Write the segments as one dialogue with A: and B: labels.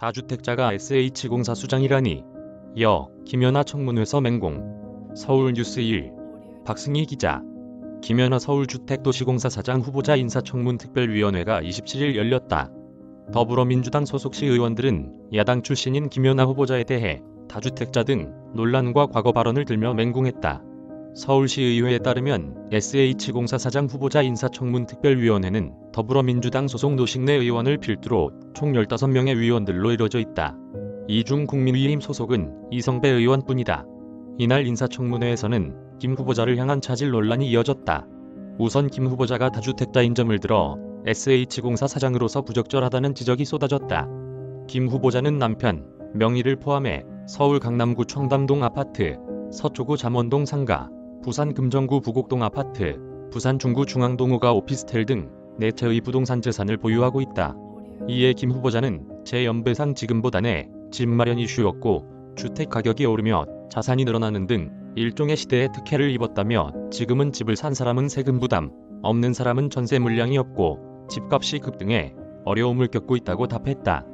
A: 다주택자가 SH공사 수장이라니. 여, 김연아 청문회서 맹공. 서울뉴스 1. 박승희 기자. 김연아 서울주택도시공사 사장 후보자 인사청문 특별위원회가 27일 열렸다. 더불어민주당 소속 시 의원들은 야당 출신인 김연아 후보자에 대해 다주택자 등 논란과 과거 발언을 들며 맹공했다. 서울시의회에 따르면 SH공사 사장 후보자 인사청문 특별위원회는 더불어민주당 소속 노식내 의원을 필두로 총 15명의 위원들로 이뤄져 있다. 이 중 국민의힘 소속은 이성배 의원뿐이다. 이날 인사청문회에서는 김 후보자를 향한 차질 논란이 이어졌다. 우선 김 후보자가 다주택자인 점을 들어 SH공사 사장으로서 부적절하다는 지적이 쏟아졌다. 김 후보자는 남편, 명의를 포함해 서울 강남구 청담동 아파트, 서초구 잠원동 상가, 부산 금정구 부곡동 아파트, 부산 중구 중앙동 호가 오피스텔 등네 채의 부동산 재산을 보유하고 있다. 이에 김 후보자는 재연배상 지급보다 내집 마련 이슈였고 주택 가격이 오르며 자산이 늘어나는 등 일종의 시대의 특혜를 입었다며 지금은 집을 산 사람은 세금 부담, 없는 사람은 전세 물량이 없고 집값이 급등해 어려움을 겪고 있다고 답했다.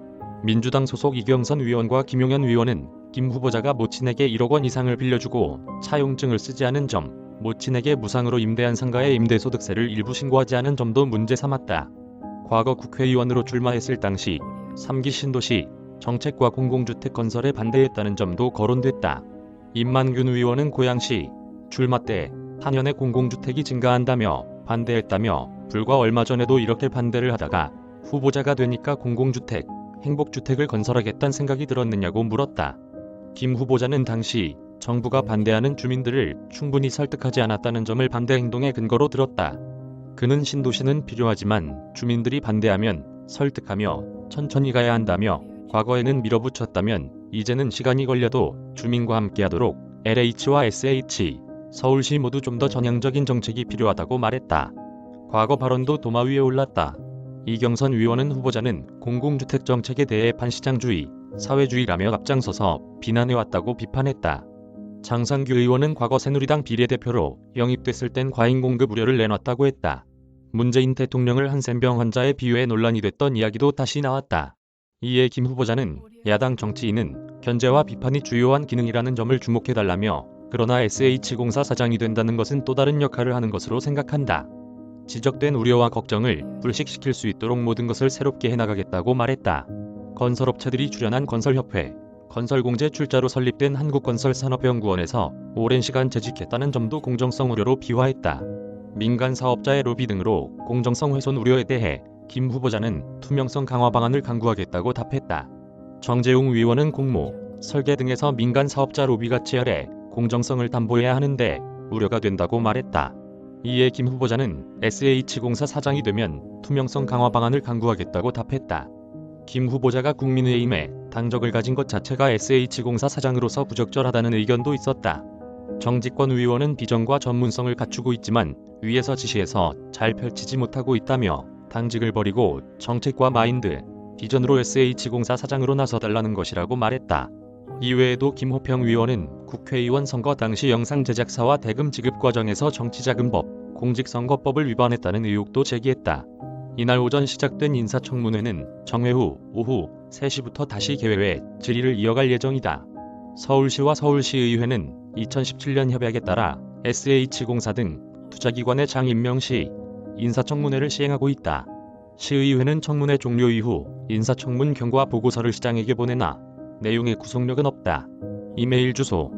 A: 민주당 소속 이경선 위원과 김용현 위원은 김 후보자가 모친에게 1억 원 이상을 빌려주고 차용증을 쓰지 않은 점, 모친에게 무상으로 임대한 상가의 임대소득세를 일부 신고하지 않은 점도 문제 삼았다. 과거 국회의원으로 출마했을 당시 3기 신도시 정책과 공공주택 건설에 반대했다는 점도 거론됐다. 임만균 의원은 고양시 출마 때 한년에 공공주택이 증가한다며 반대했다며 불과 얼마 전에도 이렇게 반대를 하다가 후보자가 되니까 공공주택, 행복주택을 건설하겠다는 생각이 들었느냐고 물었다. 김 후보자는 당시 정부가 반대하는 주민들을 충분히 설득하지 않았다는 점을 반대 행동의 근거로 들었다. 그는 신도시는 필요하지만 주민들이 반대하면 설득하며 천천히 가야 한다며 과거에는 밀어붙였다면 이제는 시간이 걸려도 주민과 함께하도록 LH와 SH, 서울시 모두 좀 더 전향적인 정책이 필요하다고 말했다. 과거 발언도 도마 위에 올랐다. 이경선 위원은 후보자는 공공주택 정책에 대해 반시장주의, 사회주의라며 앞장서서 비난해왔다고 비판했다. 장상규 의원은 과거 새누리당 비례대표로 영입됐을 땐 과잉 공급 우려를 내놨다고 했다. 문재인 대통령을 한센병 환자에 비유해 논란이 됐던 이야기도 다시 나왔다. 이에 김 후보자는 야당 정치인은 견제와 비판이 주요한 기능이라는 점을 주목해달라며 그러나 SH공사 사장이 된다는 것은 또 다른 역할을 하는 것으로 생각한다. 지적된 우려와 걱정을 불식시킬 수 있도록 모든 것을 새롭게 해나가겠다고 말했다. 건설업체들이 출연한 건설협회, 건설공제 출자로 설립된 한국건설산업연구원에서 오랜 시간 재직했다는 점도 공정성 우려로 비화했다. 민간 사업자의 로비 등으로 공정성 훼손 우려에 대해 김 후보자는 투명성 강화 방안을 강구하겠다고 답했다. 정재웅 위원은 공모, 설계 등에서 민간 사업자 로비가 치열해 공정성을 담보해야 하는데 우려가 된다고 말했다. 이에 김 후보자는 SH공사 사장이 되면 투명성 강화 방안을 강구하겠다고 답했다. 김 후보자가 국민의힘에 당적을 가진 것 자체가 SH공사 사장으로서 부적절하다는 의견도 있었다. 정직권 의원은 비전과 전문성을 갖추고 있지만 위에서 지시해서 잘 펼치지 못하고 있다며 당직을 버리고 정책과 마인드, 비전으로 SH공사 사장으로 나서달라는 것이라고 말했다. 이외에도 김호평 위원은 국회의원 선거 당시 영상 제작사와 대금 지급 과정에서 정치자금법, 공직선거법을 위반했다는 의혹도 제기했다. 이날 오전 시작된 인사청문회는 정회 후 오후 3시부터 다시 개회해 질의를 이어갈 예정이다. 서울시와 서울시의회는 2017년 협약에 따라 SH공사 등 투자기관의 장 임명 시 인사청문회를 시행하고 있다. 시의회는 청문회 종료 이후 인사청문 경과 보고서를 시장에게 보내나 내용의 구속력은 없다. 이메일 주소